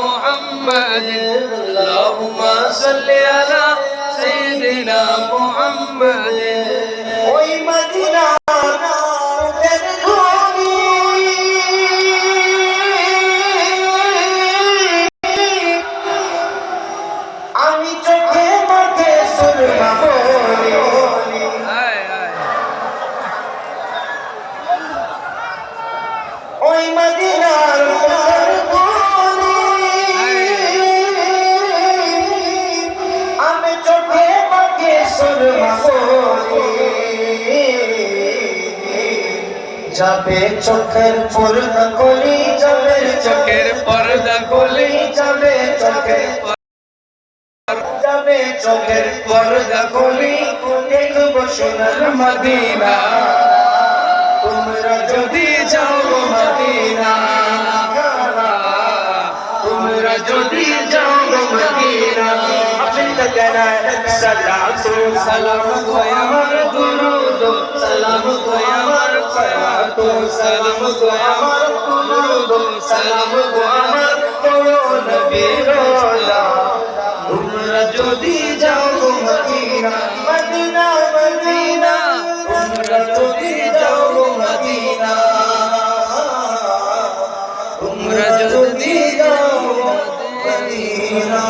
محمد اللهم صل على যাবে চোখের পূর্ণ কলি যাবে চোখের পর্দা খুলি যাবে চোখের যাবে চোখের পর্দা খুলি দেখব সোনার মদিনা? তোমরা যদি যাও মদিনা তোমরা যদি যাও মদিনা। কেন সালাম সালাম গো সালাম গো আমার সালাম গো সালাম গো আমার প্রিয় নবীর তোমরা যদি যাও মদিনা মদিনা মদিনা, তোমরা যদি যাও মদিনা। তোমরা যদি যাও মদিনা।